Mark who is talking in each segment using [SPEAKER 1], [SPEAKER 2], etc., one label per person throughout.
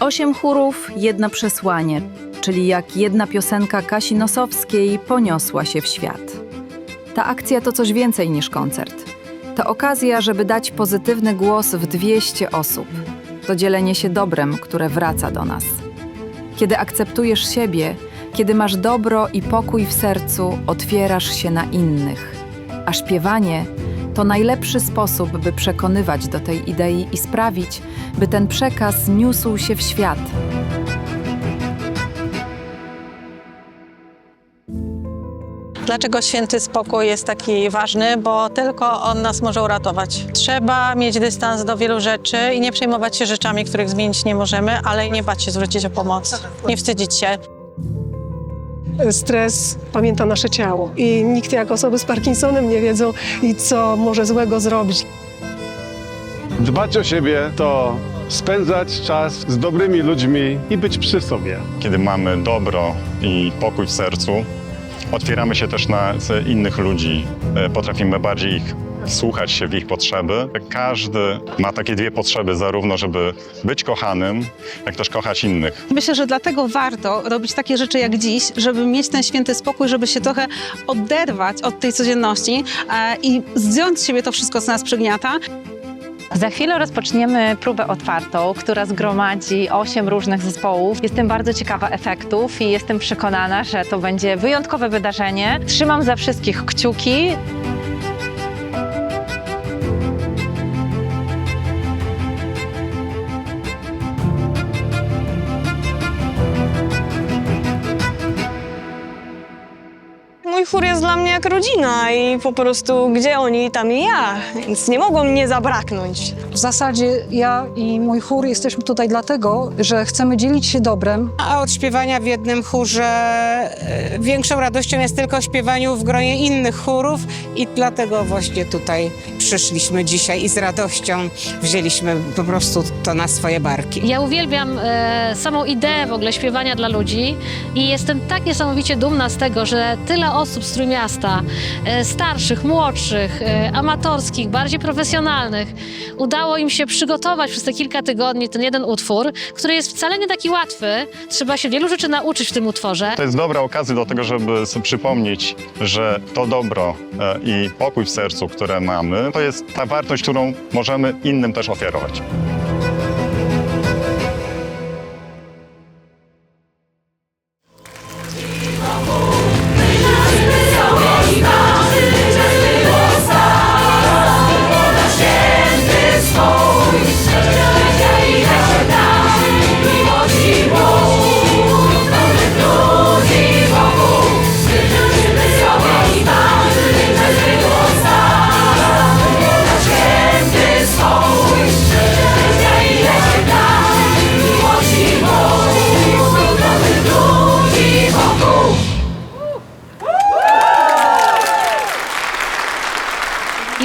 [SPEAKER 1] Osiem chórów, jedno przesłanie, czyli jak jedna piosenka Kasi Nosowskiej poniosła się w świat. Ta akcja to coś więcej niż koncert. To okazja, żeby dać pozytywny głos w 200 osób. To dzielenie się dobrem, które wraca do nas. Kiedy akceptujesz siebie, kiedy masz dobro i pokój w sercu, otwierasz się na innych. A śpiewanie to najlepszy sposób, by przekonywać do tej idei i sprawić, by ten przekaz niósł się w świat.
[SPEAKER 2] Dlaczego święty spokój jest taki ważny? Bo tylko on nas może uratować. Trzeba mieć dystans do wielu rzeczy i nie przejmować się rzeczami, których zmienić nie możemy, ale nie bać się zwrócić o pomoc. Nie wstydzić się.
[SPEAKER 3] Stres pamięta nasze ciało i nikt jak osoby z Parkinsonem nie wiedzą, i co może złego zrobić.
[SPEAKER 4] Dbać o siebie to spędzać czas z dobrymi ludźmi i być przy sobie.
[SPEAKER 5] kiedy mamy dobro i pokój w sercu, otwieramy się też na innych ludzi, e, potrafimy bardziej ich wsłuchać się w ich potrzeby. Każdy ma takie dwie potrzeby, zarówno żeby być kochanym, jak też kochać innych.
[SPEAKER 6] Myślę, że dlatego warto robić takie rzeczy jak dziś, żeby mieć ten święty spokój, żeby się trochę oderwać od tej codzienności e, i zdjąć z siebie to wszystko, co nas przygniata.
[SPEAKER 7] Za chwilę rozpoczniemy próbę otwartą, która zgromadzi osiem różnych zespołów. Jestem bardzo ciekawa efektów i jestem przekonana, że to będzie wyjątkowe wydarzenie. Trzymam za wszystkich kciuki.
[SPEAKER 8] Mój chór jest dla mnie jak rodzina i po prostu gdzie oni, tam i ja, więc nie mogło mnie zabraknąć.
[SPEAKER 9] W zasadzie ja i mój chór jesteśmy tutaj dlatego, że chcemy dzielić się dobrem.
[SPEAKER 10] A od śpiewania w jednym chórze e, większą radością jest tylko śpiewaniu w gronie innych chórów i dlatego właśnie tutaj przyszliśmy dzisiaj i z radością wzięliśmy po prostu to na swoje barki.
[SPEAKER 11] Ja uwielbiam e, samą ideę w ogóle śpiewania dla ludzi i jestem tak niesamowicie dumna z tego, że tyle osób z Trójmiasta, e, starszych, młodszych, e, amatorskich, bardziej profesjonalnych, udało im się przygotować przez te kilka tygodni ten jeden utwór, który jest wcale nie taki łatwy. Trzeba się wielu rzeczy nauczyć w tym utworze.
[SPEAKER 5] To jest dobra okazja do tego, żeby sobie przypomnieć, że to dobro e, i pokój w sercu, które mamy, to jest ta wartość, którą możemy innym też ofiarować.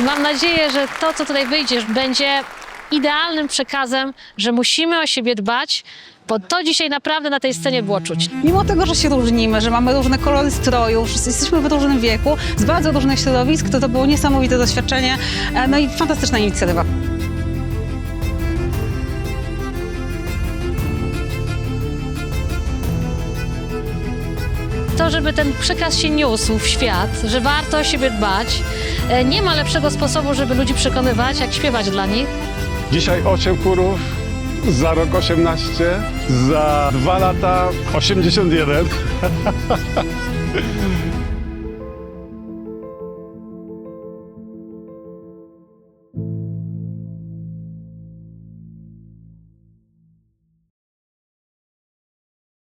[SPEAKER 11] Mam nadzieję, że to, co tutaj wyjdzie, będzie idealnym przekazem, że musimy o siebie dbać, bo to dzisiaj naprawdę na tej scenie było czuć.
[SPEAKER 6] Mimo tego, że się różnimy, że mamy różne kolory stroju, jesteśmy w różnym wieku, z bardzo różnych środowisk, to to było niesamowite doświadczenie, e, no i fantastyczna inicjatywa.
[SPEAKER 11] To, żeby ten przekaz się niósł w świat, że warto o siebie dbać. E, Nie ma lepszego sposobu, żeby ludzi przekonywać, jak śpiewać dla nich.
[SPEAKER 4] Dzisiaj 8 chórów, za rok 18, za dwa lata 81.